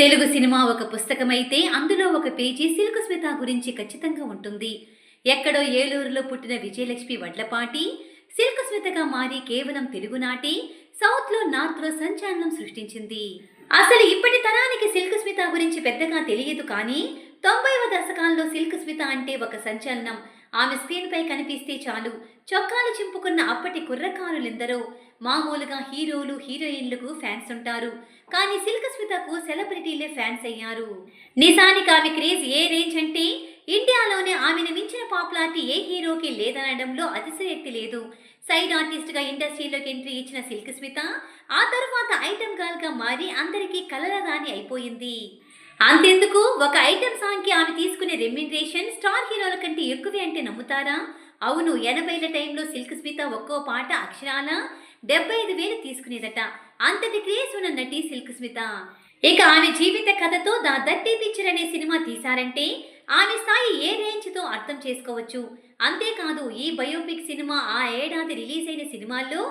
Telugu cinema ఒక పుస్తకమైతే అందులో ఒక పేజీ సిల్క్ స్మిత గురించి ఖచ్చితంగా ఉంటుంది. ఎక్కడో ఏలూరులో పుట్టిన విజయలక్ష్మి వడ్లపాటి సిల్క్ స్మితగా మారి కేవలం తెలుగునాటి సౌత్లో నార్త్లో సంచలనం సృష్టించింది. అసలు ఇప్పటి తరానికి సిల్క్ స్మిత గురించి పెద్దగా తెలియదు కానీ తొంభైవ దశకాల్లో సిల్క్ స్మిత అంటే ఒక సంచలనం. ఆమె స్క్రీన్పై కనిపిస్తే చాలు. చొక్కాలు చింపుకున్న అప్పటి కుర్రకారులెందరో. మామూలుగా హీరోలు హీరోయిన్లకు ఫ్యాన్స్ ఉంటారు. కానీ సిల్క్ స్మితకు సెలబ్రిటీలే ఫ్యాన్స్ అయ్యారు. నిజానికి ఆమె క్రేజ్ ఏ రేంజ్ అంటే ఇండియాలోనే ఆమెను మించిన పాపులారిటీ ఏ హీరోకి లేదనడంలో అతిశయక్తి లేదు. సైడ్ ఆర్టిస్ట్గా ఇండస్ట్రీలోకి ఎంట్రీ ఇచ్చిన సిల్క్ స్మిత ఆ తర్వాత ఐటమ్ గాల్గా మారి అందరికీ కలలరాని అయిపోయింది. అంతెందుకు? ఒక ఐటమ్ సాంగ్కి ఆమె తీసుకునే రెమ్యునరేషన్ స్టార్ హీరోల కంటే ఎక్కువే అంటే నమ్ముతారా? అవును ఎనభైల టైంలో సిల్క్ స్మిత ఒక్కో పాట అక్షరాల డెబ్బై ఐదు వేలు తీసుకునేదట. అంతటి క్రేజ్ ఉన్న నటి సిల్క్ స్మిత. ఇక ఆమె జీవిత కథతో ద దట్టి పిక్చర్ అనే సినిమా తీశారంటే ఆమె స్థాయి ఏ రేంజ్తో అర్థం చేసుకోవచ్చు? అంతేకాదు ఈ బయోపిక్ సినిమా ఆ ఏడాది రిలీజ్ అయిన సినిమాల్లో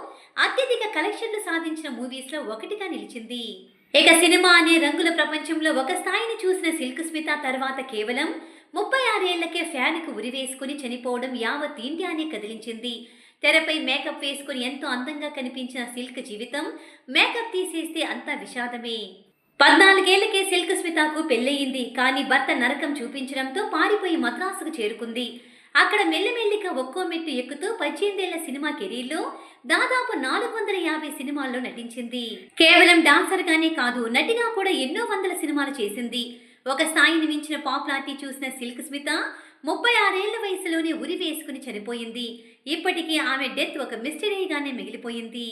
అత్యధిక కలెక్షన్లు సాధించిన మూవీస్లో ఒకటిగా నిలిచింది. ఇక సినిమా అనే రంగుల ప్రపంచంలో ఒక స్థాయిని చూసిన సిల్క్ స్మిత తర్వాత కేవలం ముప్పై ఆరేళ్ళకే ఫ్యాన్కు ఉరివేసుకుని చనిపోవడం యావత్ ఇండియానే కదిలించింది. తెరపై మేకప్ వేసుకుని ఎంతో అందంగా కనిపించిన సిల్క్ జీవితం మేకప్ తీసేస్తే అంతా విషాదమే. పద్నాలుగేళ్ళకే సిల్క్ స్మితకు పెళ్ళయింది కానీ భర్త నరకం చూపించడంతో పారిపోయి మద్రాసుకు చేరుకుంది. అక్కడ మెల్లిమెల్లిగా ఒక్కో మెట్టు ఎక్కుతూ పద్దెనిమిదేళ్ళ సినిమా కెరీర్లో దాదాపు నాలుగు వందల యాభై సినిమాల్లో నటించింది. కేవలం డాన్సర్గానే కాదు నటిగా కూడా ఎన్నో వందల సినిమాలు చేసింది. ఒక స్థాయిని మించిన పాపులారిటీ చూసిన సిల్క్ స్మిత ముప్పై ఆరేళ్ళ వయసులోనే ఉరి వేసుకుని చనిపోయింది. ఇప్పటికీ ఆమె డెత్ ఒక మిస్టరీగానే మిగిలిపోయింది.